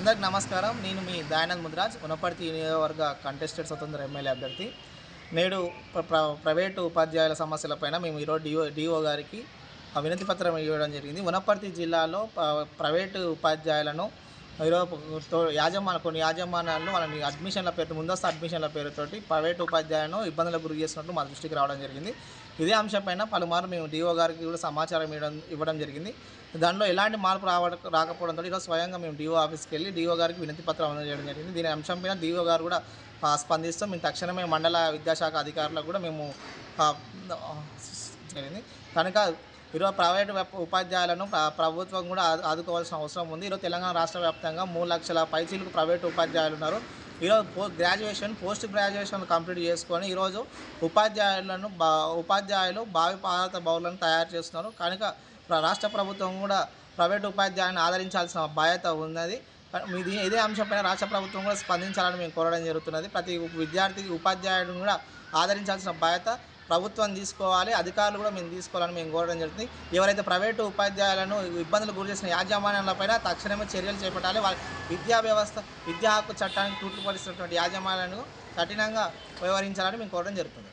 అందరికి నమస్కారం. నేను మీ దయానంద్ ముద్రాజ్ ఉనపర్తి నియోజకవర్గ కంటెస్టెడ్ స్వతంత్ర ఎమ్మెల్యే అభ్యర్థి. నేడు ప్ర- ప్ర- ప్రైవేటు ఉపాధ్యాయుల సమస్యలపైన మేము ఈరోజు డిఓ డిఓ గారికి వినతి పత్రం ఇవ్వడం జరిగింది. ఉనపర్తి జిల్లాలో ప్రైవేటు ఉపాధ్యాయులను ఈరోజు కొన్ని యాజమాన్యాలను వాళ్ళని అడ్మిషన్ల పేరు ముందస్తు అడ్మిషన్ల పేరుతోటి ప్రైవేటు ఉపాధ్యాయులను ఇబ్బందులకు గురి చేస్తున్నట్లు మా దృష్టికి రావడం జరిగింది. ఇదే అంశంపైన పలుమారు మేము డిఓ గారికి కూడా సమాచారం ఇవ్వడం ఇవ్వడం జరిగింది. దానిలో ఎలాంటి మార్పు రావ రాకపోవడంతో ఈరోజు స్వయంగా మేము డిఓ ఆఫీస్కి వెళ్ళి డిఓ గారికి వినతి పత్రం అందజేయడం జరిగింది. దీని అంశంపైన డిఓ గారు కూడా స్పందిస్తూ మేము తక్షణమే మండల విద్యాశాఖ అధికారులకు కూడా మేము జరిగింది. కనుక ఈరోజు ప్రైవేటు ఉపాధ్యాయులను ప్రభుత్వం కూడా ఆదుకోవాల్సిన అవసరం ఉంది. ఈరోజు తెలంగాణ రాష్ట్ర వ్యాప్తంగా మూడు లక్షల పైచీలకు ప్రైవేటు ఉపాధ్యాయులు ఉన్నారు. ఈరోజు post graduation post graduation complete చేసుకొని ఈరోజు ఉపాధ్యాయులను బా ఉపాధ్యాయులు భావి భారత బౌలను తయారు చేస్తున్నారు. కనుక రాష్ట్ర ప్రభుత్వం కూడా ప్రైవేట్ ఉపాధ్యాయులను ఆదరించాల్సిన బాధ్యత ఉన్నది. మీది ఇదే అంశంపైన రాష్ట్ర ప్రభుత్వం కూడా స్పందించాలని మేము కోరడం జరుగుతున్నది. ప్రతి విద్యార్థికి ఉపాధ్యాయుడిని కూడా ఆదరించాల్సిన బాధ్యత ప్రభుత్వం తీసుకోవాలి అధికారులు కూడా మేము తీసుకోవాలని మేము కోరడం జరుగుతుంది. ఎవరైతే ప్రైవేటు ఉపాధ్యాయులను ఇబ్బందులు గురి చేసిన యాజమాన్యాలపైన తక్షణమే చర్యలు చేపట్టాలి. వాళ్ళ విద్యా వ్యవస్థ విద్యా హక్కు చట్టానికి తూట్లు పడిస్తున్నటువంటి యాజమాన్యాలను కఠినంగా వ్యవహరించాలని మేము కోరడం జరుగుతుంది.